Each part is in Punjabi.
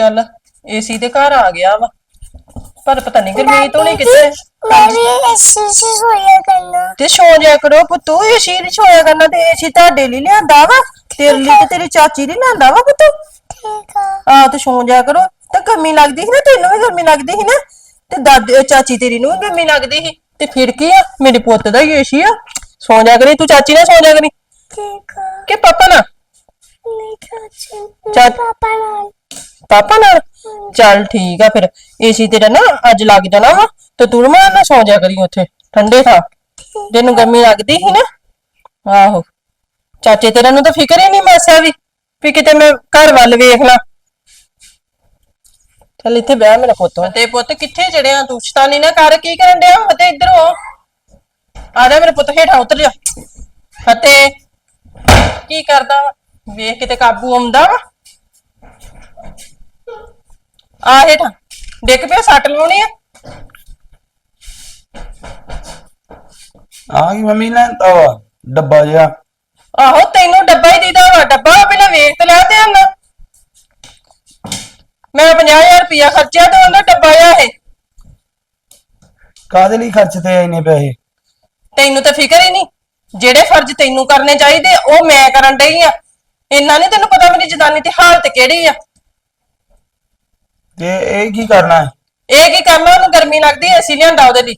ਚੱਲ ਏਸੀ ਦੇ ਘਰ ਆ ਗਿਆ ਵਾ। ਪਰ ਪਤਾ ਨਹੀਂ ਗਰਮੀਤ ਹੋਣੀ ਕਿੱਥੇ। ਮੈਂ ਵੀ ਇਸੇ ਸੇ ਸੋਇਆ ਕਰਨਾ। ਤੇ ਸੌ ਜਾ ਕਰੋ ਪੁੱਤੂ ਏਸੀ ਨਹੀਂ ਸੋਇਆ ਕਰਨਾ ਤੇ ਏਸੀ ਤੁਹਾਡੇ ਲਈ ਲਿਆਂਦਾ ਵਾ। ਤੇਰੇ ਲਈ ਤੇ ਤੇਰੀ ਚਾਚੀ ਨੇ ਲਿਆਂਦਾ ਵਾ ਪੁੱਤੂ। ਠੀਕ ਆ। ਆ ਤੇ ਸੌ ਜਾ ਕਰੋ। ਤੇ ਗਰਮੀ ਲੱਗਦੀ ਸੀ ਨਾ ਤੈਨੂੰ ਵੀ ਗਰਮੀ ਲੱਗਦੀ ਸੀ ਨਾ। ਤੇ ਦਾਦੀ ਚਾਚੀ ਤੇਰੀ ਨੂੰ ਵੀ ਗਰਮੀ ਲੱਗਦੀ ਸੀ। ਤੇ ਫਿਰ ਕੀ ਆ? ਮੇਰੇ ਪੁੱਤ ਦਾ ਹੀ ਏਸੀ ਆ। ਸੌ ਜਾ ਕਰੀ ਤੂੰ ਚਾਚੀ ਨਾਲ ਸੌ ਜਾ ਕਰੀ। ਠੀਕ ਆ। ਕਿ ਪਾਪਾ ਨਾਲ? ਨਹੀਂ ਚਾਚੀ ਚਾਚ- ਪਾਪਾ ਨਾਲ। ਪਾਪਾ ਨਾਲ? ਚੱਲ ਠੀਕ ਆ ਫਿਰ। ਏਸੀ ਤੇਰਾ ਨਾ ਅੱਜ ਲੱਗ ਜਾਣਾ ਵਾ, ਤੇ ਤੂੰ ਰਮਾਨ ਨਾਲ ਸੌ ਜਾ ਕਰੀ ਉੱਥੇ। ਠੰਡੇ ਥਾਂ। ਤੈਨੂੰ ਗਰਮੀ ਲੱਗਦੀ ਸੀ ਨਾ? ਆਹੋ। ਚਾਚੇ ਤੇਰਾ ਨੂੰ ਤਾਂ ਫਿਕਰ ਹੀ ਨਹੀਂ ਮਾਸਾ ਵੀ ਵੀ ਕਿਤੇ ਮੈਂ ਘਰ ਵੱਲ ਵੇਖ ਲਾ। ਚੱਲ ਇੱਥੇ ਬਹਿ ਮੇਰਾ ਪੁੱਤ। ਤੇ ਪੁੱਤ ਕਿੱਥੇ ਜੜਿਆ ਤੂੰ ਸ਼ਤਾਨੀ ਨਾ ਕਰ, ਕੀ ਕਰਨ ਡਿਆ? ਫਤੇ ਇੱਧਰੋਂ ਆ। ਜਾ ਮੇਰੇ ਪੁੱਤ, ਹੇਠਾਂ ਉਤਰ ਜਾ। ਫਤੇ ਕੀ ਕਰਦਾ ਵਾ? ਵੇਖ ਕਿਤੇ ਕਾਬੂ ਆਉਂਦਾ ਵਾ। ਆ ਹੇਠਾਂ। ਡਿੱਗ ਪਿਆ ਸੱਟ ਲਾਉਣੀ ਆ। ਆ ਗਈ ਮੰਮੀ ਲੈਂਦਾ ਵਾ ਡੱਬਾ ਜਿਹਾ। ਆਹੋ ਤੈਨੂੰ ਡੱਬਾ ਹੀ ਦੀਦਾ ਵਾ ਡੱਬਾ ਪਹਿਲਾਂ ਵੇਖ ਤੇ ਲੈ ਤੇ ਆਂਦਾ ਮੈਂ 50000 ਰੁਪਇਆ ਖਰਚਿਆ ਤੇ ਉਹਦਾ ਡੱਬਾ ਆ ਇਹ। ਕਾਦੇ ਲਈ ਖਰਚ ਤੇ ਇੰਨੇ ਪੈਸੇ? ਤੈਨੂੰ ਤਾਂ ਫਿਕਰ ਹੀ ਨਹੀਂ। ਜਿਹੜੇ ਫਰਜ਼ ਤੈਨੂੰ ਕਰਨੇ ਚਾਹੀਦੇ ਉਹ ਮੈਂ ਕਰਨ ਡਈ ਆ। ਇੰਨਾ ਨਹੀਂ ਤੈਨੂੰ ਪਤਾ ਮੇਰੀ ਜਦਾਨੀ ਤੇ ਹਾਲਤ ਕਿਹੜੀ ਆ। ਤੇ ਇਹ ਕੀ ਕਰਨਾ ਹੈ? ਇਹ ਕੀ ਕਰਨਾ ਉਹਨੂੰ ਗਰਮੀ ਲੱਗਦੀ ਐ ਅਸੀਂ ਲਿਆਂਦਾ ਉਹਦੇ ਲਈ।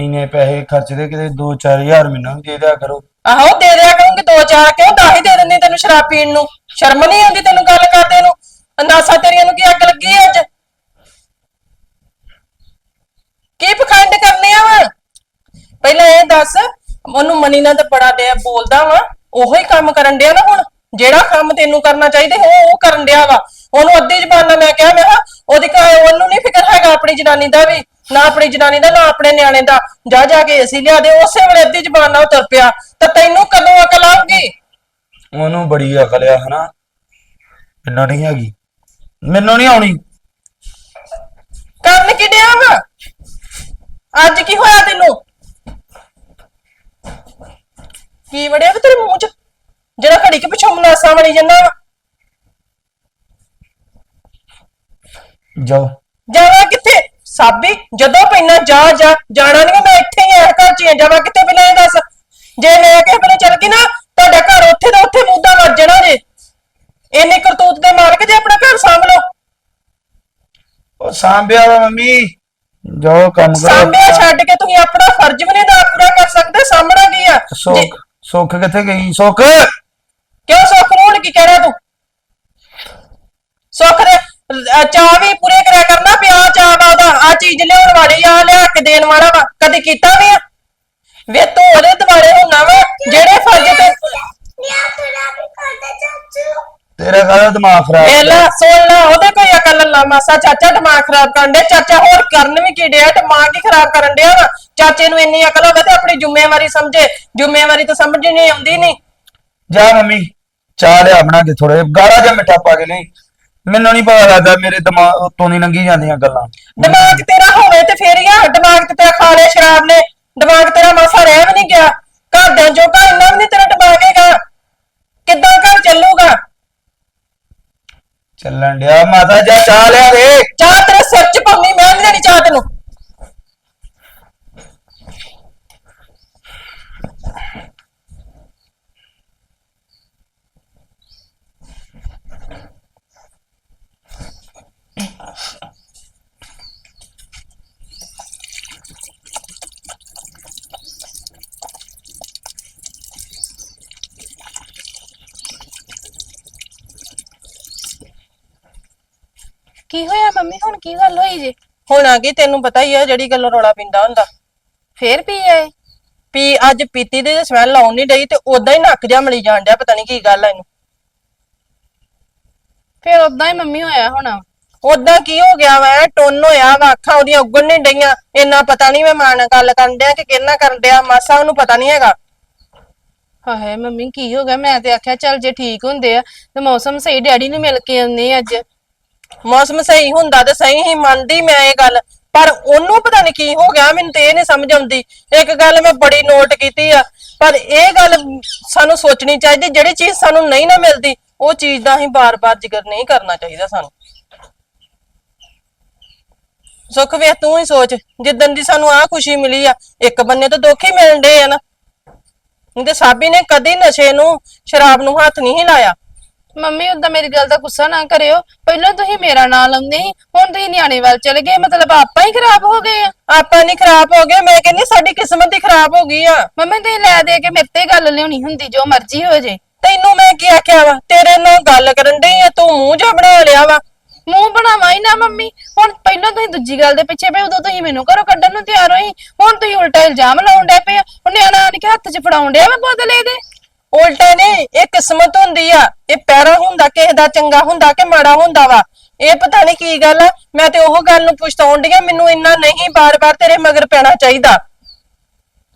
ਇੰਨੇ ਪੈਸੇ ਖਰਚਦੇ ਕਿਤੇ 2-4000 ਮੈਨੂੰ ਵੀ ਦੇ ਦਿਆ ਕਰੋ। ਆਹੋ ਦੇ ਦਿਆ ਕਰੂੰਗੀ ਦੋ ਚਾਰ ਕਿਉਂ ਦਸ ਹੀ ਦੇ ਦਿੰਦੀ ਤੈਨੂੰ ਸ਼ਰਾਬ ਪੀਣ ਨੂੰ? ਸ਼ਰਮ ਨਹੀਂ ਆਉਂਦੀ ਤੈਨੂੰ ਗੱਲ ਕਰਦੇ ਨੂੰ? ਅੰਦਾਸਾ ਤੇਰੀਆਂ ਨੂੰ ਕੀ ਅੱਗ ਲੱਗੀ ਐ ਅੱਜ? ਕੀ ਪਖੰਡ ਕਰਨੇ ਆ ਵਾ? ਪਹਿਲਾਂ ਇਹ ਦੱਸ ਉਹਨੂੰ ਮਨੀ ਨਾਲ ਤਾਂ ਬੜਾ ਡਿਆ ਬੋਲਦਾ ਵਾ। ਉਹੋ ਹੀ ਕੰਮ ਕਰਨ ਡਿਆ ਨਾ ਹੁਣ। ਜਿਹੜਾ ਕੰਮ ਤੈਨੂੰ ਕਰਨਾ ਚਾਹੀਦਾ ਉਹ ਉਹ ਕਰਨ ਡਿਆ ਵਾ। ਉਹਨੂੰ ਅੱਧੀ ਜ਼ਬਾਨ ਨਾਲ ਮੈਂ ਕਿਹਾ ਮੈਂ ਕਿਹਾ ਉਹਦੀ ਕ- ਉਹਨੂੰ ਨਹੀਂ ਫਿਕਰ ਹੈਗਾ ਆਪਣੀ ਜਨਾਨੀ ਦਾ ਵੀ ਨਾ ਆਪਣੀ ਜਨਾਨੀ ਦਾ ਨਾ ਆਪਣੇ ਨਿਆਣੇ ਦਾ। ਜਾ ਜਾ ਕੇ ਅਸੀਂ ਲਿਆ ਦੇ ਉਸੇ ਵੇਲੇ ਅੱਧੀ ਜ਼ਬਾਨ ਨਾਲ ਉਹ ਤੁਰ ਪਿਆ। ਤਾਂ ਤੈਨੂੰ ਕਦੋਂ ਅਕਲ ਆਊਗੀ? ਉਹਨੂੰ ਬੜੀ ਅਕਲ ਆ ਹਨਾ? ਮੈਨੂੰ ਨਹੀਂ ਹੈਗੀ। ਮੈਨੂੰ ਨਹੀਂ ਆਉਣੀ। ਕਰਨ ਕੀ ਡਿਆ ਵਾ? ਅੱਜ ਕੀ ਹੋਇਆ ਤੈਨੂੰ? ਕੀ ਵੜਿਆ ਵਾ ਤੇਰੇ ਮੂੰਹ 'ਚ? ਜਿਹੜਾ ਘੜੀ ਕੇ ਪਿਛੋਂ ਮਨਾਸਾ ਬਣੀ ਜਾਂਦਾ ਵਾ। ਜਾਓ। ਜਾਣਾ ਕਿੱਥੇ? ਸਾਬੀ ਜਦੋਂ ਪੈਣਾ ਜਾ ਜਾ ਜਾਣਾ ਨਹੀਂ ਮੈਂ ਇੱਥੇ ਹੀ ਆ ਘਰ ਚ ਹੀ ਆ, ਜਾਵਾਂ ਕਿੱਥੇ ਪਹਿਲਾਂ ਇਹ ਦੱਸ? ਜੇ ਮੈਂ ਕਿਸੇ ਵੇਲੇ ਚੱਲ ਗਈ ਨਾ ਤੁਹਾਡਾ ਘਰ ਉੱਥੇ ਦਾ ਉੱਥੇ ਮੁੱਦਾ ਵੱਜ ਜਾਣਾ ਜੇ। ਇੰਨੇ ਕਰਤੂਤ ਦੇ ਮਾਲਕ ਜੇ ਆਪਣਾ ਘਰ ਸਾਂਭ ਲਓ ਉਹ ਸਾਂਭਿਆ ਵਾ ਮੰਮੀ। ਜਾਓ ਕੰਮ ਕਰੋ। ਸਾਂਭਿਆ ਛੱਡ ਕੇ ਤੁਸੀਂ ਆਪਣਾ ਫਰਜ਼ ਵੀ ਨਹੀਂ ਦਾ ਪੂਰਾ ਕਰ ਸਕਦੇ ਸਾਹਮਣਾ ਕੀ ਆ? ਜੇ- ਸੁੱਖ ਸੁੱਖ ਕਿੱਥੇ ਗਈ? ਸੁੱਖ? ਕਿਉਂ ਸੁੱਖ ਨੂੰ ਹੁਣ ਕੀ ਕਹਿਣਾ ਤੂੰ? ਅਹ ਚਾਅ ਵੀ ਪੂਰੇ ਕਰਿਆ ਕਰਨਾ ਪਿਆ ਚਾਅ ਵਾ ਉਹਦਾ ਆ ਚੀਜ਼ ਲਿਆਉਣ ਵਾਲੀ ਆ ਲਿਆ ਕੇ ਦੇਣ ਵਾਲਾ ਵਾ ਕਦੇ ਕੀਤਾ ਨਹੀਂ ਆ? ਵੇ ਤੂੰ ਉਹਦੇ ਦੁਆਲੇ ਹੋਣਾ ਵਾ ਜਿਹੜੇ ਫਰਜ਼ ਤੇ ਮੈਂ ਪੂਰਾ ਵੀ ਕਰਦਾ ਚਾਚੂ ਤੇਰਾ ਕਾਹਦਾ ਦਿਮਾਗ ਖਰਾਬ ਵੇਲਾ ਸੁਣ ਲਾ ਉਹਦੇ ਕੋਈ ਅਕਲ ਲਾ ਮਾਸਾ ਚਾਚਾ ਦਿਮਾਗ ਖਰਾਬ ਕਰਨ ਦੇ ਚਾਚਾ ਹੋਰ ਕਰਨ ਵੀ ਕੀ ਡਿਆ ਦਿਮਾਗ ਹੀ ਖਰਾਬ ਕਰਨ ਡਿਆ ਵਾ। ਚਾਚੇ ਨੂੰ ਇੰਨੀ ਅਕਲ ਹੋਵੇ ਤੇ ਆਪਣੀ ਜ਼ਿੰਮੇਵਾਰੀ ਸਮਝੇ ਜ਼ਿੰਮੇਵਾਰੀ ਤਾਂ ਸਮਝ ਨਹੀਂ ਆਉਂਦੀ ਨਹੀਂ। ਜਾ ਮੰਮੀ ਚਾਹ ਲਿਆ ਬਣਾ ਕੇ ਥੋੜੇ ਗਾੜਾ ਜਿਹਾ ਮਿੱਠਾ ਪਾ ਕੇ ਨਹੀਂ ਮੈਨੂੰ ਨਹੀਂ ਪਤਾ ਲੱਗਦਾ ਮੇਰੇ ਦਿਮਾਗ ਉੱਤੋਂ ਦੀ ਲੰਘੀ ਜਾਂਦੀਆਂ ਗੱਲਾਂ। ਦਿਮਾਗ ਤੇਰਾ ਹੋਵੇ ਤੇ ਫੇਰ ਹੀ ਆ ਦਿਮਾਗ ਤੇ ਤੇਰਾ ਖਾ ਲਿਆ ਸ਼ਰਾਬ ਨੇ ਦਿਮਾਗ ਤੇਰਾ ਮਾਸਾ ਰਹਿ ਵੀ ਨਹੀਂ ਗਿਆ। ਘਰਦਿਆਂ ਜੋਗਾ ਇੰਨਾ ਵੀ ਨਹੀਂ ਤੇਰਾ ਹੈਗਾ ਕਿੱਦਾਂ ਘਰ ਚੱਲੂਗਾ? ਚੱਲਣ ਡਿਆ ਮਾਤਾ ਜਾ ਚਾਹ ਲਿਆ ਦੇ। ਚਾਹ ਤੇਰੇ ਸਿਰ 'ਚ ਪਾਉਣੀ ਮੈਂ ਨਹੀਂ ਦੇਣੀ ਚਾਹ ਤੈਨੂੰ ਕੀ ਹੋਇਆ ਮੰਮੀ ਹੁਣ ਕੀ ਗੱਲ ਹੋਈ ਜੇ? ਹੁਣ ਆ ਗਈ ਤੈਨੂੰ ਪਤਾ ਹੀ ਆ ਜਿਹੜੀ ਗੱਲੋਂ ਰੌਲਾ ਪਿੰਦਾ ਹੁੰਦਾ। ਫੇਰ ਪੀ ਆਏ? ਵੀ ਅੱਜ ਪੀਤੀ ਦੇ ਸਮੈਲ ਆਉਣ ਨਹੀਂ ਡਈ ਤੇ ਉਦਾਂ ਹੀ ਨੱਕ ਜਾ ਮਲੀ ਜਾਣ ਡਿਆ ਪਤਾ ਨਹੀਂ ਕੀ ਗੱਲ ਆ ਇਹਨੂੰ। ਫੇਰ ਉਦਾਂ ਹੀ ਮੰਮੀ ਹੋਇਆ ਹੋਣਾ। ਉਦਾਂ ਕੀ ਹੋ ਗਿਆ ਵਾ? ਟੁੰਨ ਹੋਇਆ ਵਾ ਅੱਖਾਂ ਉਹਦੀਆਂ ਉੱਗਣ ਨਹੀਂ ਡਈਆਂ। ਇੰਨਾ ਪਤਾ ਨਹੀਂ ਮੈਂ ਮਾਂ ਨਾਲ ਗੱਲ ਕਰਨ ਡਿਆ ਕਿ ਕਿਹਨਾਂ ਕਰਨ ਡਿਆ ਮਾਸਾ ਉਹਨੂੰ ਪਤਾ ਨਹੀਂ ਹੈਗਾ। ਹਾਏ ਮੰਮੀ ਕੀ ਹੋ ਗਿਆ? ਮੈਂ ਤੇ ਆਖਿਆ ਚੱਲ ਜੇ ਠੀਕ ਹੁੰਦੇ ਆ ਤੇ ਮੌਸਮ ਸਹੀ ਡੈਡੀ ਨੂੰ ਮਿਲ ਕੇ ਆਉਂਦੇ ਆ ਅੱਜ। ਮੌਸਮ ਸਹੀ ਹੁੰਦਾ ਤੇ ਸਹੀ ਹੀ ਮੰਨਦੀ ਮੈਂ ਇਹ ਗੱਲ। ਪਰ ਉਹਨੂੰ ਪਤਾ ਨਹੀਂ ਕੀ ਹੋ ਗਿਆ, ਮੈਨੂੰ ਤੇ ਇਹ ਨਹੀਂ ਸਮਝ ਆਉਂਦੀ। ਇੱਕ ਗੱਲ ਮੈਂ ਬੜੀ ਨੋਟ ਕੀਤੀ ਆ, ਪਰ ਇਹ ਗੱਲ ਸਾਨੂੰ ਸੋਚਣੀ ਚਾਹੀਦੀ, ਜਿਹੜੀ ਚੀਜ਼ ਸਾਨੂੰ ਨਹੀਂ ਨਾ ਮਿਲਦੀ, ਉਹ ਚੀਜ਼ ਦਾ ਅਸੀਂ ਬਾਰ-ਬਾਰ ਜ਼ਿਕਰ ਨਹੀਂ ਕਰਨਾ ਚਾਹੀਦਾ ਸਾਨੂੰ। ਸੁੱਖ ਵੇਖ, ਤੂੰ ਹੀ ਸੋਚ, ਜਿੱਦਣ ਦੀ ਸਾਨੂੰ ਆਹ ਖੁਸ਼ੀ ਮਿਲੀ ਆ, ਇੱਕ ਬੰਨੇ ਤਾਂ ਦੁੱਖ ਹੀ ਮਿਲਣ ਡੇ ਆ ਨਾ। ਨਹੀਂ ਤੇ ਸਾਬੀ ਨੇ ਕਦੀ ਨਸ਼ੇ ਨੂੰ, ਸ਼ਰਾਬ ਨੂੰ ਹੱਥ ਨਹੀਂ ਸੀ ਲਾਇਆ ਮੰਮੀ ਉਦਾਂ ਮੇਰੀ ਗੱਲ ਦਾ ਗੁੱਸਾ ਨਾ ਕਰਿਓ। ਪਹਿਲਾਂ ਤੁਸੀਂ ਮੇਰਾ ਨਾਂ ਲਾਉਂਦੇ ਸੀ ਹੁਣ ਤੁਸੀਂ ਨਿਆਣੇ ਵੱਲ ਚਲੇ ਗਏ। ਮਤਲਬ ਆਪਾਂ ਹੀ ਖਰਾਬ ਹੋ ਗਏ ਆ। ਆਪਾਂ ਨਹੀਂ ਖਰਾਬ ਹੋ ਗਏ ਮੈਂ ਕਹਿੰਦੀ ਸਾਡੀ ਕਿਸਮਤ ਹੀ ਖਰਾਬ ਹੋ ਗਈ ਆ। ਮੰਮੀ ਤੁਸੀਂ ਲੈ ਦੇ ਕੇ ਮੇਰੇ ਤੇ ਗੱਲ ਲਿਆਉਣੀ ਹੁੰਦੀ ਜੋ ਮਰਜ਼ੀ ਹੋ ਜੇ। ਤੈਨੂੰ ਮੈਂ ਕੀ ਆਖਿਆ ਵਾ? ਤੇਰੇ ਨਾਲ ਗੱਲ ਕਰਨ ਡਈ ਆ ਤੂੰ ਮੂੰਹ ਜਾ ਬਣਾ ਲਿਆ ਵਾ। ਮੂੰਹ ਬਣਾਵਾ ਹੀ ਨਾ ਮੰਮੀ। ਹੁਣ ਪਹਿਲਾਂ ਤੁਸੀਂ ਦੂਜੀ ਗੱਲ ਦੇ ਪਿੱਛੇ ਪਏ ਉਦੋਂ ਤੁਸੀਂ ਮੈਨੂੰ ਘਰੋਂ ਕੱਢਣ ਨੂੰ ਤਿਆਰ ਹੋਈ। ਹੁਣ ਤੁਸੀਂ ਉਲਟਾ ਇਲਜ਼ਾਮ ਲਾਉਣ ਡੈ ਪਏ ਹੋ। ਹੁਣ ਨਿਆਣਾ ਆਣ ਕੇ ਹੱਥ 'ਚ ਫੜਾਉਣ ਡਿਆ ਵਾ ਬੋਤਲੇ ਦੇ ਉਲਟਾ ਨਹੀਂ ਇਹ ਕਿਸਮਤ ਹੁੰਦੀ ਆ। ਇਹ ਪੈਰਾ ਹੁੰਦਾ ਕਿਸੇ ਦਾ ਚੰਗਾ ਹੁੰਦਾ ਕਿ ਮਾੜਾ ਹੁੰਦਾ ਵਾ। ਇਹ ਪਤਾ ਨਹੀਂ ਕੀ ਗੱਲ ਆ। ਮੈਂ ਤੇ ਉਹ ਗੱਲ ਨੂੰ ਪੁੱਛਤਾਉਣ ਡਈ ਆ ਮੈਨੂੰ ਇੰਨਾ ਨਹੀਂ ਬਾਰ-ਬਾਰ ਤੇਰੇ ਮਗਰ ਪੈਣਾ ਚਾਹੀਦਾ।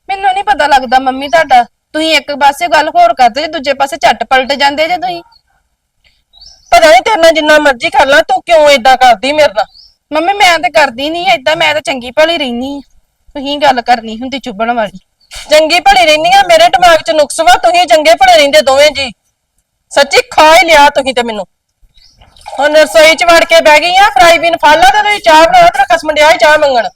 ਮੈਨੂੰ ਨਹੀਂ ਪਤਾ ਲੱਗਦਾ ਮੰਮੀ ਤੁਹਾਡਾ। ਤੁਸੀਂ ਇੱਕ ਪਾਸੇ ਗੱਲ ਹੋਰ ਕਰਦੇ ਜੇ ਦੂਜੇ ਪਾਸੇ ਝੱਟ ਪਲਟ ਜਾਂਦੇ ਜੇ ਤੁਸੀਂ। ਪਤਾ ਨਹੀਂ ਤੇਰੇ ਨਾਲ ਜਿੰਨਾ ਮਰਜ਼ੀ ਕਰ ਲਾਂ ਤੂੰ ਕਿਉਂ ਏਦਾਂ ਕਰਦੀ ਮੇਰੇ ਨਾਲ? ਮੰਮੀ ਮੈਂ ਤਾਂ ਕਰਦੀ ਨਹੀਂ ਏਦਾਂ ਮੈਂ ਤਾਂ ਚੰਗੀ ਭਲੀ ਰਹਿਨੀ ਆ। ਤੁਸੀਂ ਗੱਲ ਕਰਨੀ ਹੁੰਦੀ ਚੁੱਭਣ ਵਾਲੀ। ਚੰਗੀ ਭਲੀ ਰਹਿੰਦੀ ਆ ਮੇਰੇ ਦਿਮਾਗ 'ਚ ਨੁਕਸ ਵਾ ਤੁਸੀਂ ਚੰਗੇ ਭਲੇ ਰਹਿੰਦੇ ਦੋਵੇਂ ਜੀ। ਸੱਚੀ ਖਾ ਹੀ ਲਿਆ ਤੁਸੀਂ ਤੇ ਮੈਨੂੰ। ਹੁਣ ਰਸੋਈ 'ਚ ਵੜ ਕੇ ਬਹਿ ਗਈ ਆ ਫਰਾਈ ਬੀਨ ਫਾਲਾ ਤੇ ਤੁਸੀਂ ਚਾਹ ਬਣਾ ਤੇ ਕਸਮ ਡਿਆ ਸੀ ਚਾਹ ਮੰਗਣ।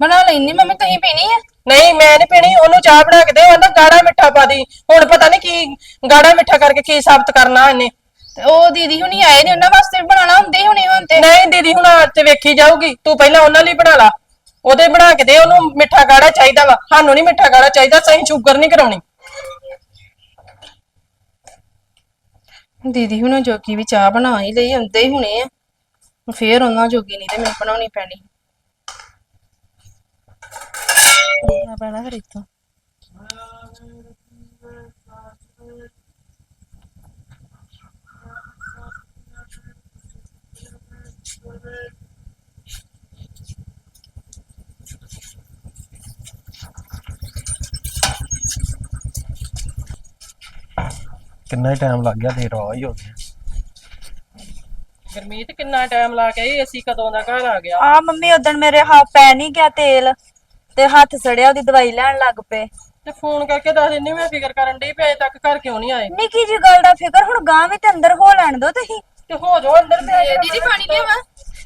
ਬਣਾ ਲੈਣੀ ਮੰਮੀ ਤੁਸੀਂ ਪੀਣੀ ਆ? ਨਹੀਂ ਮੈਂ ਨਹੀਂ ਪੀਣੀ ਉਹਨੂੰ ਚਾਹ ਬਣਾ ਕੇ ਦੇ ਉਹਦਾ ਗਾੜਾ ਮਿੱਠਾ ਪਾ ਦੀ। ਹੁਣ ਪਤਾ ਨਹੀਂ ਕੀ ਗਾੜਾ ਮਿੱਠਾ ਕਰਕੇ ਕੀ ਸਾਬਤ ਕਰਨਾ ਇਹਨੇ। ਤੇ ਉਹ ਦੀਦੀ ਹੁਣੀ ਆਏ ਨੇ ਉਹਨਾਂ ਵਾਸਤੇ ਵੀ ਬਣਾਉਣਾ ਹੁੰਦੇ ਹੁਣੇ ਹੁਣ ਤੇ। ਨਹੀਂ ਦੀਦੀ ਹੁਣ ਤੇ ਵੇਖੀ ਜਾਊਗੀ ਤੂੰ ਪਹਿਲਾਂ ਉਹਨਾਂ ਲਈ ਬਣਾ ਲਾ। ਉਹਦੇ ਬਣਾ ਕੇ ਦੇ ਉਹਨੂੰ ਮਿੱਠਾ ਗਾੜਾ ਚਾਹੀਦਾ ਵਾ। ਸਾਨੂੰ ਨਹੀਂ ਮਿੱਠਾ ਗਾੜਾ ਚਾਹੀਦਾ ਸਹੀ ਸ਼ੂਗਰ ਨਹੀਂ ਕਰਾਉਣੀ। ਦੀਦੀ ਹੁਣਾਂ ਜੋਗੀ ਵੀ ਚਾਹ ਬਣਾ ਹੀ ਲਈ ਹੁੰਦੇ ਹੀ ਹੁਣੇ ਆ। ਫੇਰ ਉਹਨਾਂ ਜੋਗੀ ਨਹੀਂ ਤੇ ਮੈਨੂੰ ਬਣਾਉਣੀ ਪੈਣੀ। ਨਾ ਪੈਣਾ ਫਿਰ ਇੱਥੋਂ। ਕਿੰਨਾ ਟਾਈਮ ਲੱਗ ਗਿਆ ਲੇਟ ਆ ਹੀ ਹੋ ਗਿਆ ਗਰਮੀਤ ਕਿੰਨਾ ਟਾਈਮ ਲਾ ਕੇ ਆਈ? ਅਸੀਂ ਕਦੋਂ ਦਾ ਘਰ ਆ ਗਿਆ? ਆ ਮੰਮੀ ਉਦੋਂ ਮੇਰੇ ਹੱਥ ਪੈ ਨਹੀਂ ਗਿਆ ਤੇਲ ਤੇ ਹੱਥ ਸੜਿਆ ਉਹਦੀ ਦਵਾਈ ਲੈਣ ਲੱਗ ਪਏ। ਤੇ ਫੋਨ ਕਰਕੇ ਦੱਸ ਦਿੰਦੀ ਮੈਂ ਫਿਕਰ ਕਰਨ ਡਈ ਪਏ ਤੱਕ ਘਰ ਕਿਉਂ ਨਹੀਂ ਆਏ? ਨਿੱਕੀ ਜੀ ਗੱਲ ਦਾ ਫਿਕਰ ਹੁਣ ਗਾਂ ਵੀ ਤੇ ਅੰਦਰ ਹੋ ਲੈਣ ਦੋ ਤੁਸੀਂ। ਤੇ ਹੋ ਜਾਓ ਅੰਦਰ ਤੇ ਦੀਦੀ ਪਾਣੀ ਲਿਆਵਾਂ?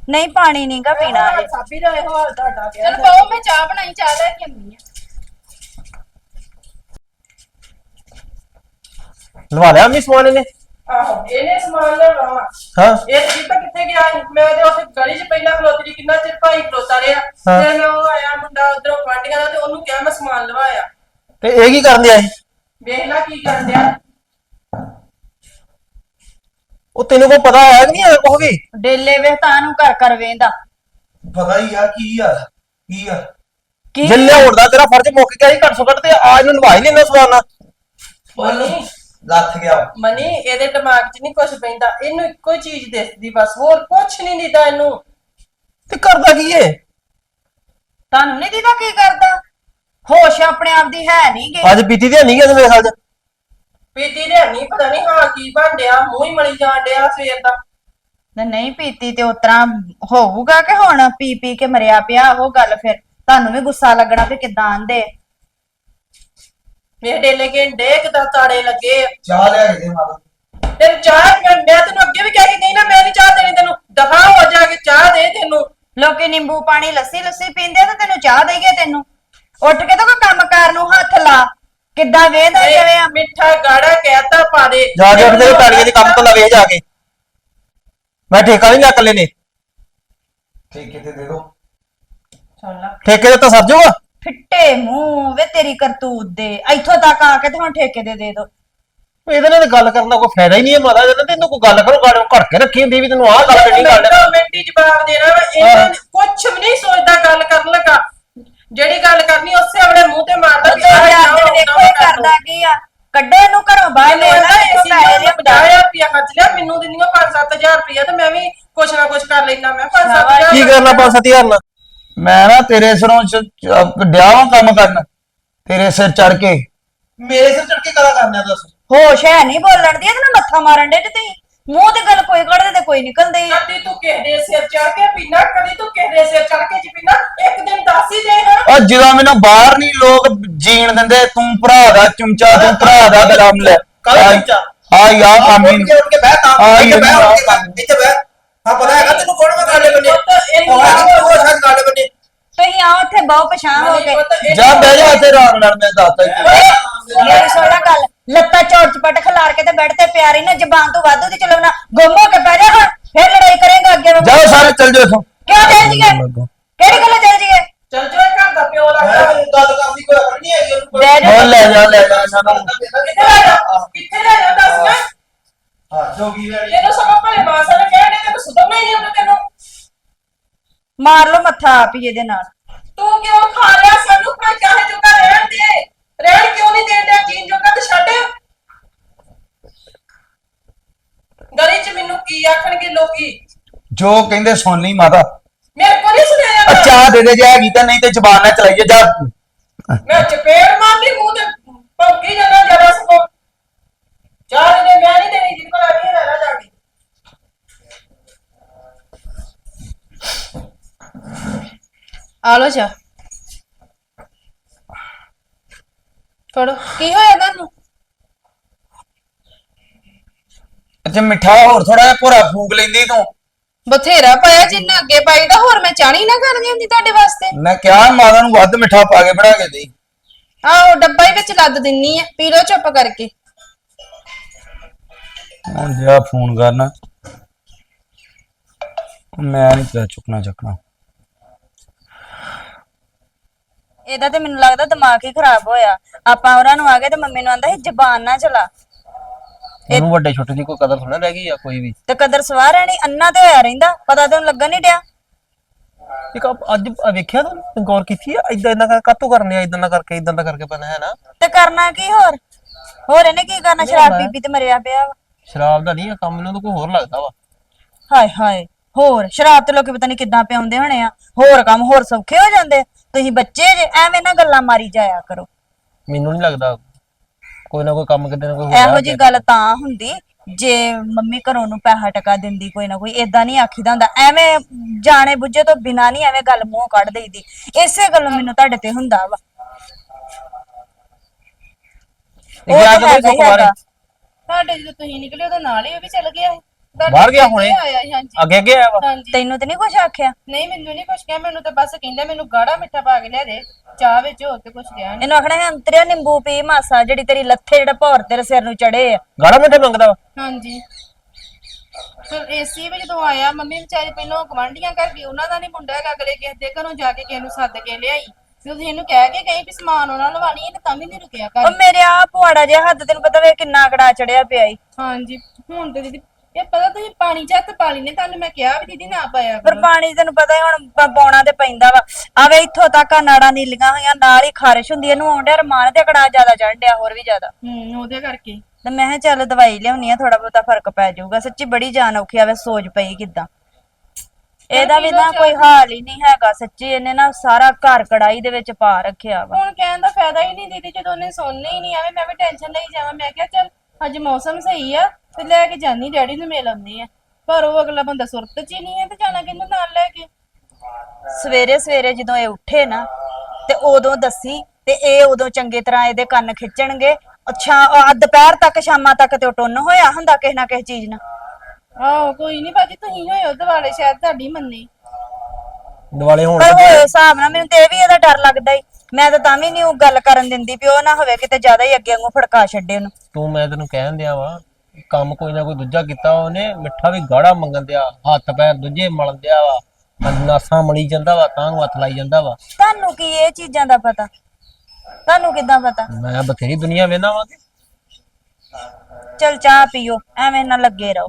ਨਹੀਂ ਪਾਣੀ ਨਹੀਂਗਾ ਪੀਣਾ। ਸਾਬੀ ਦਾ ਇਹੋ ਹਾਲ ਤੁਹਾਡਾ ਗਿਆ ਚਲ ਪਾਓ ਮੈਂ ਚਾਹ ਬਣਾਈ ਚਾਹ ਲੈ ਕੇ ਆਉਂਦੀ ਆ ਲਵਾ ਲਿਆ ਮਿਸ ਸਮਾਨ ਇਹਨੇ? ਆਹੋ ਇਹਨੇ ਸਮਾਨ ਲੈਣਾ ਵਾ। ਹਾਂ। ਇਹ ਜੀ ਤਾਂ ਕਿੱਥੇ ਗਿਆ ਸੀ? ਮੈਂ ਤੇ ਉੱਥੇ ਗਲੀ 'ਚ ਪਹਿਲਾਂ ਖਲੋਤੀ ਰਹੀ, ਕਿੰਨਾ ਚਿਰ ਭਾਈ ਖਲੋਤਾ ਰਿਹਾ? ਹਾਂ। ਫਿਰ ਮੈਂ ਉਹ ਆਇਆ ਮੁੰਡਾ ਉਧਰੋਂ ਫਾਂਡੀਆਂ ਦਾ ਤੇ ਉਹਨੂੰ ਕਿਹਾ ਮੈਂ ਸਮਾਨ ਲਵਾਇਆ। ਤੇ ਇਹ ਕੀ ਕਰਨ ਦਿਆ ਇਹ ਵੇਖ ਲੈ ਕੀ ਕਰਨ ਡਿਆ ਉਹ ਤੈਨੂੰ ਕੋ ਪਤਾ ਹੈ ਕਿ ਨਹੀਂ ਹੈ ਕੁਛ ਵੀ? ਡੇਲੇ ਵੇ ਤਾਂ ਨੂੰ ਘਰ ਕਰ ਵੇਂਦਾ। ਪਤਾ ਹੀ ਆ ਕੀ ਆ ਕੀ ਆ। ਕੀ ਜੇ ਲਿਆਉਣ ਤੇਰਾ ਫਰਜ਼ ਮੁੱਕ ਗਿਆ ਸੀ ਘੱਟ ਸੋ ਘੱਟ ਤੇ ਆ ਇਹਨੂੰ ਨਵਾ ਹੀ ਲੈਣਾ ਸਮਾਨ ਨਾਲ। ਮਨੀ ਲੱਥ ਗਿਆ। ਮਨੀ ਇਹਦੇ ਦਿਮਾਗ 'ਚ ਨਹੀਂ ਕੁਝ ਪੈਂਦਾ। ਇਹਨੂੰ ਇੱਕੋ ਹੀ ਚੀਜ਼ ਦਿਸਦੀ ਬਸ ਹੋਰ ਕੁਝ ਨਹੀਂ ਦਿੰਦਾ ਇਹਨੂੰ। ਤੇ ਕਰਦਾ ਕੀ ਏ? ਤੁਹਾਨੂੰ ਨਹੀਂ ਦੀਦਾ ਕੀ ਕਰਦਾ? ਹੋਸ਼ ਆਪਣੇ ਆਪ ਦੀ ਹੈ ਨਹੀਂਗੇ ਅੱਜ ਪੀਤੀ ਤੇ ਨਹੀਂ ਗਿਆ ਤੇ ਮੇਰੇ ਖਿਆਲ ਚ? ਪੀਤੀ ਦੇ ਨਹੀਂ ਪਤਾ ਨਹੀਂ ਹਾਂ ਕੀ ਬਣ ਡਿਆ ਮੂੰਹ ਹੀ ਮਲੀ ਜਾਣ ਡਿਆ ਸਵੇਰ ਦਾ। ਨਹੀਂ ਪੀਤੀ ਤੇ ਉਤਰਾ ਹੋਊਗਾ ਕਿ ਹੁਣ ਪੀ ਪੀ ਕੇ ਮਰਿਆ ਪਿਆ ਉਹ ਗੱਲ ਫਿਰ ਤੁਹਾਨੂੰ ਵੀ ਗੁੱਸਾ ਲੱਗਣਾ ਵੀ ਕਿਦਾਂ ਆਂਦੇ। ਵੇਖ ਡੇਲੇ ਘੰਟੇ ਕਿਦਾਂ ਤਾੜੇ ਲੱਗੇ ਆ। ਚਾਹ ਲਿਆ ਕੇ ਦੇ ਮਾਤਾ ਤੈਨੂੰ ਚਾਹ ਮੈਂ ਮੈਂ ਤੈਨੂੰ ਅੱਗੇ ਵੀ ਕਹਿ ਕੇ ਗਈ ਨਾ ਮੈਂ ਨਹੀਂ ਚਾਹ ਦੇਣੀ ਤੈਨੂੰ। ਦਫਾ ਹੋ ਜਾ ਕੇ ਚਾਹ ਦੇ ਤੈਨੂੰ। ਲੋਕੀ ਨਿੰਬੂ ਪਾਣੀ ਲੱਸੀ ਲੱਸੀ ਪੀਂਦੇ ਆ ਤੇ ਤੈਨੂੰ ਚਾਹ ਦੇਈਏ ਤੈਨੂੰ। ਉੱਠ ਕੇ ਤਾਂ ਕੋਈ ਕੰਮਕਾਰ ਨੂੰ ਹੱਥ ਲਾ। ਕਿੱਦਾਂ ਵੇਹਦਾ ਜਿਵੇਂ ਆ? ਮਿੱਠਾ ਗਾੜਾ ਕਹਿਤਾ ਪਾ ਦੇ। ਜਾ ਕੇ ਉੱਠ ਕੇ ਤਾੜੀਆਂ ਦੇ ਕੰਮ ਤੋਂ ਲਵੇ ਜਾ ਕੇ। ਮੈਂ ਠੇਕਾ ਨਹੀਂ ਲਿਆ ਕੱਲੇ ਨੇ ਠੀਕ ਕਿਤੇ ਦੇ ਦੋ ਸੁਣ ਲਾ ਠੇਕੇ ਦੇ ਤਾਂ ਸਰ ਜਾਊਗਾ। ਫਿੱਟੇ ਮੂੰਹ ਵੇ ਤੇਰੀ ਕਰਤੂਤ ਦੇ ਇੱਥੋਂ ਤੱਕ ਆ ਕੇ ਤੇ ਹੁਣ ਠੇਕੇ ਦੇ ਦੇ ਦੋ। ਇਹਦੇ ਨਾਲ ਤਾਂ ਗੱਲ ਕਰਨ ਦਾ ਕੋਈ ਫਾਇਦਾ ਹੀ ਨਹੀਂ ਹੈ ਮਾਤਾ ਇਹਦੇ ਨਾਲ ਤੈਨੂੰ ਕੋਈ ਗੱਲ ਕਰੋ ਗਾੜ ਘੜ ਕੇ ਰੱਖੀ ਹੁੰਦੀ ਵੀ ਤੈਨੂੰ ਆਹ ਗੱਲ ਕਰਨੀ ਗੱਲ ਮਿੰਟੋ ਜਵਾਬ ਦੇਣਾ ਵਾ ਇਹਨਾਂ ਕੁਝ ਵੀ ਨਹੀਂ ਸੋਚਦਾ ਗੱਲ ਕਰਨ ਲੱਗਾ। ਜਿਹੜੀ ਗੱਲ ਕਰਨੀ ਉਸੇ ਆਪਣੇ ਮੂੰਹ ਤੇ ਮਾਰਦਾ ਵੀ ਆਹ ਜਾਓ, ਦੇਖੋ ਇਹ ਕਰਦਾ ਕੀ ਆ? ਕੱਢੋ ਇਹਨੂੰ ਘਰੋਂ ਬਾਹਰ ਲੈ ਮੈਨੂੰ ਲੈ ਇਹ ਸੀ ਪੈਸੇ ਮੈਂ 50000 ਰੁਪਇਆ ਖਰਚ ਲਿਆ ਮੈਨੂੰ ਦਿੰਦੀਆਂ 5-7000 ਰੁਪਇਆ ਤੇ ਮੈਂ ਵੀ ਕੁਛ ਨਾ ਕੁਛ ਕਰ ਲੈਣਾ ਮੈਂ 5-7000 ਕੀ ਕਰਨਾ 5-7000 ਨਾਲ? ਮੈਂ ਨਾ ਤੇਰੇ ਸਿਰੋਂ ਚ- ਚ- ਡਿਆ ਵਾਂ ਕੰਮ ਕਰਨ। ਤੇਰੇ ਸਿਰ ਚੜ ਕੇ। ਮੇਰੇ ਸਿਰ ਚੜ ਕੇ ਕਦਾ ਕਰਨਾ ਦੱਸ। ਹੋਸ਼ ਹੈ ਨਹੀਂ ਬੋਲਣ ਦੀ ਇਹਦੇ ਮੱਥਾ ਮਾਰਨ ਦੇ ਤੇ ਤੁਸੀਂ। ਮੂੰਹ ਤੇ ਗੱਲ ਕੋਈ ਕੱਢਦੇ ਤੇ ਕੋਈ ਨਿਕਲਦੇ। ਕਦੀ ਤੂੰ ਕਿਸੇ ਦੇ ਸਿਰ ਚੜ ਕੇ ਪੀਣਾ ਕਦੀ ਤੂੰ ਕਿਸੇ ਦੇ ਸਿਰ ਚੜ ਕੇ ਜੀ ਪੀਣਾ ਇੱਕ ਦਿਨ ਦੱਸ ਹੀ ਦੇ ਹਾਂ ਉਹ ਜਦੋਂ ਮੈਨੂੰ ਬਾਹਰ ਨਹੀਂ ਲੋਕ ਜੀਣ ਦਿੰਦੇ ਤੂੰ ਭਰਾ ਦਾ ਚਮਚਾ ਤੂੰ ਭਰਾ ਦਾ ਗਲਮ ਲੈ। ਕਾਹਦਾ ਚਮਚਾ? ਆ ਯਾਰ ਕੰਮ ਹੀ ਉੱਠ ਕੇ ਬਹਿ ਤਾਂ ਇੱਥੇ ਬਹਿ ਉੱਠ ਕੇ ਯਾਰ ਬਹਿ, ਇੱਥੇ ਬਹਿ। ਹਾਂ ਪਤਾ ਹੈਗਾ ਤੈਨੂੰ ਕੌਣ ਮੈਂ ਕਾਲੇ ਬੰਨੇ? ਪੁੱਤ, ਇਹ ਉਹ ਹੈਗਾ ਤੈਨੂੰ ਉਹ ਸ਼ਾਇਦ ਕਾਲੇ ਬੰਨੇ। ਤੁਸੀਂ ਆਓ ਉੱਥੇ ਬਹੁ ਪਛਾਣ ਹੋ ਕੇ। ਜਾ ਬਹਿ ਜਾ ਇੱਥੇ ਆਰਾਮ ਨਾਲ ਮੈਂ ਦੱਸਦਾ ਹੀ। ਮੇਰੀ ਸੁਣਾ ਗੱਲ। ਲੱਤਾਂ ਚੌੜ ਚਪਟ ਖਿਲਾਰ ਕੇ ਤੇ ਬੈਠ ਤੇ ਪਿਆਰੀ ਨਾ ਜ਼ਬਾਨ ਤੋਂ ਵਾਧੂ ਦੀ ਚਲਾਉਣਾ ਗੁੰਮ ਹੋ ਕੇ ਪੈ ਜਾ ਹੁਣ ਫੇਰ ਲੜਾਈ ਕਰੇਗਾ ਅੱਗੇ ਨੂੰ ਜਾਓ ਸਾਰੇ ਚੱਲ ਜਾਓ ਇੱਥੋਂ। ਕਿਉਂ ਚੱਲ ਜੀਏ ਕਿਹੜੀ ਗੱਲ ਚੱਲ ਜੀਏ ਚੱਲ ਜੋ ਘਰ ਦਾ ਪਿਓ ਲੱਗਦਾ। ਤੈਨੂੰ ਗੱਲ ਕਰਨੀ ਕੋਈ ਅਕਲ ਨਹੀਂ ਹੈਗੀ ਉਹਨੂੰ। ਬਹਿ ਜਾ। ਹੋਰ ਲੈ ਜਾ ਲੈ ਜਾ ਇਹਨਾਂ ਨੂੰ। ਕਿੱਥੇ ਲੈ ਜਾ ਕਿੱਥੇ ਲੈ ਜਾ ਦੱਸ ਨਾ। ਹਾਂ ਜੋਗੀ ਵਾਲੀ ਤੈਨੂੰ ਸਭ ਭਲੇ ਮਾਸਾ ਨੇ ਕਹਿਣੇ ਤੇ ਸੁਧਰਨਾ ਹੀ ਨਹੀਂ ਉਹਨੇ ਤੈਨੂੰ। ਮਾਰ ਲਓ ਮੱਥਾ ਆਪ ਹੀ ਇਹਦੇ ਨਾਲ। ਤੂੰ ਕਿਉਂ ਖਾ ਲਿਆ ਸਾਨੂੰ? ਖਾ ਚਾਹੇ ਜੋਗਾ ਰਹਿਣ ਦੇ। ਰਹਿਣ ਕਿਉਂ ਨਹੀਂ ਦੇਂਦਾ ਜੀਨ ਜੋਗਾ ਤੇ ਛੱਡ। ਗਲੀ ਚ ਮੈਨੂੰ ਕੀ ਆਖਣਗੇ ਲੋਕੀ? ਜੋ ਕਹਿੰਦੇ ਸੁਣ ਲਈ ਮਾਤਾ। ਮੇਰੇ ਕੋਲ ਨਹੀਂ ਸੁਣਿਆ ਜਾਂਦਾ। ਚਾਹ ਦੇ ਦੇ ਜੇ ਹੈਗੀ ਤਾਂ ਨਹੀਂ ਤੇ ਜ਼ਬਾਨ ਨਾਲ ਚਲਾਈਏ ਜਾ। ਮੈਂ ਚਪੇੜ ਮਾਰਨੀ ਮੂੰਹ ਤੇ ਭੌਂਕੀ ਜਾਂਦਾ ਜਰਾ ਸਕੋ ਚਾਹ ਦੇ ਮੈਂ ਨਹੀਂ ਦੇਣੀ ਜਿੰਨ ਕੋਲ ਆ ਰਹੀ ਹੈ ਲੈ ਜਾ ਕੇ ਆ ਲੋ ਚਾ ਫੜੋ। ਕੀ ਹੋਇਆ ਤੁਹਾਨੂੰ? ਅੱਛਾ ਮਿੱਠਾ ਹੋਰ ਥੋੜਾ ਜਿਹਾ ਭੋਰਾ ਫੂਕ ਲੈਂਦੀ ਤੂੰ। ਬਥੇਰਾ ਪਾਇਆ ਜਿੰਨਾ ਅੱਗੇ ਪਾਈਦਾ ਹੋਰ ਮੈਂ ਚਾਣੀ ਨਾ ਕਰਨੀ ਹੁੰਦੀ ਤੁਹਾਡੇ ਵਾਸਤੇ। ਮੈਂ ਕਿਹਾ ਮਾਤਾ ਨੂੰ ਵੱਧ ਮਿੱਠਾ ਪਾ ਕੇ ਬਣਾ ਕੇ ਦੇ। ਆਹੋ ਡੱਬਾ ਹੀ ਵਿੱਚ ਲੱਦ ਦਿੰਨੀ ਆ। ਪੀ ਲਓ ਚੁੱਪ ਕਰਕੇ। ਹੁਣ ਜਿਹੜਾ ਫੋਨ ਕਰਨਾ ਮੈਂ ਨਹੀਂ ਚੁੱਕਣਾ ਚੱਕਣਾ। ਇਹਦਾ ਤੇ ਮੈਨੂੰ ਲੱਗਦਾ ਦਿਮਾਗ ਹੀ ਖਰਾਬ ਹੋਇਆ। ਆਪਾਂ ਉਹਨਾਂ ਨੂੰ ਆ ਗਏ ਤੇ ਮੰਮੀ ਨੂੰ ਆਂਦਾ ਸੀ ਜ਼ਬਾਨ ਨਾ ਚਲਾ। ਉਹਨੂੰ ਵੱਡੇ ਛੋਟੇ ਦੀ ਕੋਈ ਕਦਰ ਥੋੜਾ ਰਹਿ ਗਈ ਆ ਕੋਈ ਵੀ? ਤੇ ਕਦਰ ਸਵਾਰ ਰਹਿਣੀ ਅੰਨਾ ਤੇ ਹੋਇਆ ਰਹਿੰਦਾ ਪਤਾ ਤੇ ਉਹਨੂੰ ਲੱਗਣ ਨਹੀਂ ਡਿਆ। ਇੱਕ ਆਪ- ਅੱਜ ਵੇਖਿਆ ਤੂੰ ਗੌਰ ਕੀਤੀ ਆ? ਇਦਾਂ ਇਦਾਂ ਕਾਤੋਂ ਕਰਨੇ ਆ ਇਦਾਂ ਦਾ ਕਰਕੇ ਇਦਾਂ ਦਾ ਕਰਕੇ ਪੈਣਾ ਹੈ ਨਾ? ਤੇ ਕਰਨਾ ਕੀ ਹੋਰ? ਹੋਰ ਇਹਨੇ ਕੀ ਕਰਨਾ? ਸ਼ਰਾਬ ਪੀ ਪੀ ਤੇ ਮਰਿਆ ਪਿਆ ਵਾ। ਸ਼ਰਾਬ ਦਾ ਨਹੀਂ ਆ ਕੰਮ ਨੂੰ ਤਾਂ ਕੋਈ ਹੋਰ ਲੱਗਦਾ ਵਾ। ਹਾਏ ਹਾਏ। ਹੋਰ ਸ਼ਰਾਬ ਤੇ ਲੋਕੀ ਪਤਾ ਨਹੀਂ ਕਿੱਦਾਂ ਪਿਆਉਂਦੇ ਹੋਣੇ ਆ। ਹੋਰ ਕੰਮ ਹੋਰ ਸੌਖੇ ਹੋ ਜਾਂਦੇ ਤੁਸੀਂ ਬੱਚੇ ਜੇ ਐਵੇਂ ਨਾ ਗੱਲਾਂ ਮਾਰੀ ਜਾਇਆ ਕਰੋ। ਮੈਨੂੰ ਨਹੀਂ ਲੱਗਦਾ ਕੋਈ ਨਾ ਕੋਈ ਕੰਮ ਕਿਤੇ ਨਾ ਕੋਈ ਇਹੋ ਜੀ ਗੱਲ ਤਾਂ ਹੁੰਦੀ ਜੇ ਮੰਮੀ ਘਰੋਂ ਨੂੰ ਪੈਸਾ ਟਕਾ ਦਿੰਦੀ ਕੋਈ ਨਾ ਕੋਈ ਏਦਾਂ ਨਹੀਂ ਆਖੀਦਾ ਹੁੰਦਾ। ਐਵੇਂ ਜਾਣੇ ਬੁੱਝੇ ਤੋਂ ਬਿਨਾ ਨਹੀਂ ਐਵੇਂ ਗੱਲ ਮੂੰਹ ਕੱਢ ਦੇਈਦੀ। ਇਸੇ ਗੱਲੋਂ ਮੈਨੂੰ ਤੁਹਾਡੇ ਤੇ ਹੁੰਦਾ ਵਾ। ਉਹ ਗਿਆ ਤਾਂ ਕਦੋਂ ਹੈਗਾ ਹੀ ਬਾਹਰ? ਹੈਗਾ। ਤੁਹਾਡੇ ਜਦੋਂ ਤੁਸੀਂ ਨਿਕਲੇ ਉਹਦੇ ਨਾਲ ਹੀ ਉਹ ਵੀ ਚਲ ਗਿਆ ਸੀ। ਬਾਹਰ ਗਿਆ ਹੁਣੇ? ਆਇਆ ਸੀ, ਹਾਂਜੀ। ਅੱਗੇ ਅੱਗੇ ਆਇਆ ਵਾ? ਹਾਂਜੀ। ਤੈਨੂੰ ਤੇ ਨਹੀਂ ਕੁਛ ਆਖਿਆ? ਨਹੀਂ ਮੈਨੂੰ ਨਹੀਂ ਕੁਛ ਕਿਹਾ ਮੈਨੂੰ ਤਾਂ ਬਸ ਕਹਿੰਦਾ ਮੈਨੂੰ ਗਾੜਾ ਮਿੱਠਾ ਪਾ ਕੇ ਲਿਆ ਦੇ ਚਾਹ ਵਿੱਚ ਹੋਰ ਤੇ ਕੁਛ ਰਿਹਾ ਨਹੀਂ ਇਹਨੂੰ ਆਖਣਾ ਹੈ ਅੰਤਰਿਆ ਨਿੰਬੂ ਪੀ ਮਾਸਾ ਜਿਹੜੀ ਤੇਰੀ ਲੱਥੇ ਜਿਹੜਾ ਭੌਰ ਤੇਰੇ ਸਿਰ ਨੂੰ ਚੜੇ ਆ। ਗਾੜਾ ਮਿੱਠਾ ਮੰਗਦਾ ਵਾ? ਹਾਂਜੀ। ਫਿਰ ਏਸੀ ਵਿੱਚ ਜਦੋਂ ਆਇਆ ਮੰਮੀ ਵਿਚਾਰੀ ਪਹਿਲਾਂ ਗਵਾਂਢੀਆਂ ਘਰ ਵੀ ਉਹਨਾਂ ਦਾ ਨਹੀਂ ਮੁੰਡਾ ਹੈਗਾ ਅਗਲੇ ਕਿਸੇ ਦੇ ਘਰੋਂ ਜਾ ਕੇ ਕਿਸੇ ਨੂੰ ਸੱਦ ਕੇ ਲਿਆਈ। ਤੁਸੀਂ ਇਹਨੂੰ ਕਹਿ ਕੇ ਗਈ ਵੀ ਸਮਾਨ ਉਹਨਾਂ ਲਵਾਣੀ ਇਹਨੇ ਤਾਂ ਵੀ ਨਹੀਂ ਰੁਕਿਆ ਉਹ ਘਰ ਮੇਰੇ ਆ ਪੁਆੜਾ ਜਿਹਾ ਹੱਥ ਤੈਨੂੰ ਪਤਾ ਵੇ ਕਿੰਨਾ ਕੜਾ ਚੜਿਆ ਪਿਆ ਈ। ਹਾਂਜੀ। ਹੁਣ ਤੇ ਦੀਦੀ ਇਹ ਪਤਾ ਤੁਸੀਂ ਪਾਣੀ ਹੱਥ ਪਾ ਲੈਨੇ ਤੁਹਾਨੂੰ ਮੈਂ ਕਿਹਾ ਵੀ ਦੀਦੀ ਨਾ ਪਾਇਆ ਪਰ ਕਰੋ। ਪਾਣੀ ਤੈਨੂੰ ਪਤਾ ਹੀ ਹੁਣ ਪ- ਪਾਉਣਾ ਤੇ ਪੈਂਦਾ ਵਾ। ਆਵੇ ਇੱਥੋਂ ਤੱਕ ਆ ਨਾੜਾਂ ਨੀਲੀਆਂ ਹੋਈਆਂ ਨਾਲ ਹੀ ਖਾਰਿਸ਼ ਹੁੰਦੀ ਆ, ਇਹਨੂੰ ਆਉਂਦਿਆ ਰਮਾਨ ਤੇ ਕੜਾ ਜ਼ਿਆਦਾ ਚੜ੍ਹਨ ਡਿਆ ਹੋਰ ਵੀ ਜ਼ਿਆਦਾ। ਹੂੰ ਉਹਦੇ ਕਰਕੇ। ਤੇ ਮੈਂ ਕਿਹਾ ਚੱਲ ਦਵਾਈ ਲਿਆਉਣੀ ਆ ਥੋੜਾ ਬਹੁਤਾ ਫ਼ਰਕ ਪੈ ਜਾਊਗਾ। ਸੱਚੀ ਬੜੀ ਜਾਨ ਔਖੀ ਆਵੇ ਸੋਚ ਪਈ ਕਿਦਾਂ। ਇਹਦਾ ਵੀ ਨਾ ਕੋਈ ਹਾਲ ਹੀ ਨਹੀਂ ਹੈਗਾ ਸੱਚੀ ਇਹਨੇ ਨਾ ਸਾਰਾ ਘਰ ਕੜਾਈ ਦੇ ਵਿੱਚ ਪਾ ਰੱਖਿਆ ਵਾ। ਹੁਣ ਕਹਿਣ ਦਾ ਫਾਇਦਾ ਹੀ ਨਹੀਂ ਦੀਦੀ ਜਦੋਂ ਉਹਨੇ ਸੁਣਨੀ ਹੀ ਨਹੀਂ ਆਵੇ ਮੈਂ ਵੀ ਟੈਨਸ਼ਨ ਲਈ ਜਾਵਾਂ। ਮੈਂ ਕਿਹਾ ਚੱਲ ਅੱਜ ਮੌਸਮ ਸਹੀ ਆ ਤੇ ਲੈ ਕੇ ਜਾਨੀ ਡੈਡੀ ਨੂੰ ਮਿਲ ਆਉਂਦੀ ਆ। ਪਰ ਉਹ ਅਗਲਾ ਬੰਦਾ ਸੁਰਤ ਚ ਹੀ ਨਹੀਂ ਹੈ ਤੇ ਜਾਣਾ ਕਿਹਨੂੰ ਨਾਲ ਲੈ ਕੇ? ਸਵੇਰੇ ਸਵੇਰੇ ਜਦੋਂ ਇਹ ਉੱਠੇ ਨਾ ਤੇ ਉਦੋਂ ਦੱਸੀ ਤੇ ਇਹ ਉਦੋਂ ਚੰਗੇ ਤਰ੍ਹਾਂ ਇਹਦੇ ਕੰਨ ਖਿੱਚਣਗੇ। ਅੱਛਾ ਆਹ ਦੁਪਹਿਰ ਤੱਕ ਸ਼ਾਮਾਂ ਤੱਕ ਤੇ ਉਹ ਟੁੰਨ ਹੋਇਆ ਹੁੰਦਾ ਕਿਸੇ ਨਾ ਕਿਸੇ ਚੀਜ਼ ਨਾਲ? ਆਹੋ ਕੋਈ ਨਹੀਂ ਬਾਜੀ ਤੁਸੀਂ ਹੋਇਓ ਦਿਵਾਲੇ ਸ਼ਾਇਦ ਤੁਹਾਡੀ ਮੰਨੀ। ਦਿਵਾਲੇ ਹੋਣ ਪਰ ਹਿਸਾਬ ਨਾਲ ਮੈਨੂੰ ਤੇ ਇਹ ਵੀ ਇਹਦਾ ਡਰ ਲੱਗਦਾ ਈ। ਮੈਂ ਤਾਂ ਤਾਂ ਵੀ ਨਹੀਂ ਉਹ ਗੱਲ ਕਰਨ ਦਿੰਦੀ ਵੀ ਉਹ ਨਾ ਹੋਵੇ ਕਿਤੇ ਜ਼ਿਆਦਾ ਹੀ ਅੱਗੇ ਵਾਂਗੂ ਫੜਕਾ ਛੱਡੇ ਉਹਨੂੰ। ਤੂੰ ਮੈਂ ਤੈਨੂੰ ਕਹਿਣ ਦਿਆ ਵਾ ਕੰਮ ਕੋਈ ਨਾ ਕੋਈ ਦੂਜਾ ਕੀਤਾ ਉਹਨੇ ਮਿੱਠਾ ਵੀ ਗਾੜਾ ਮੰਗਣ ਦਿਆ ਹੱਥ ਪੈਰ ਦੂਜੇ ਮਲਣ ਦਿਆ ਵਾ ਨਾਸਾਂ ਮਲੀ ਜਾਂਦਾ ਵਾ ਤਾਂ ਨੂੰ ਹੱਥ ਲਾਈ ਜਾਂਦਾ ਵਾ। ਤੁਹਾਨੂੰ ਕੀ ਇਹ ਚੀਜ਼ਾਂ ਦਾ ਪਤਾ? ਤੁਹਾਨੂੰ ਕਿੱਦਾਂ ਪਤਾ? ਮੈਂ ਬਥੇਰੀ ਦੁਨੀਆ ਵੇਨਾ ਵਾ। ਤੇ ਚਲ ਚਾਹ ਪੀਓ ਐਵੇਂ ਨਾ ਲੱਗੇ ਰਹੋ।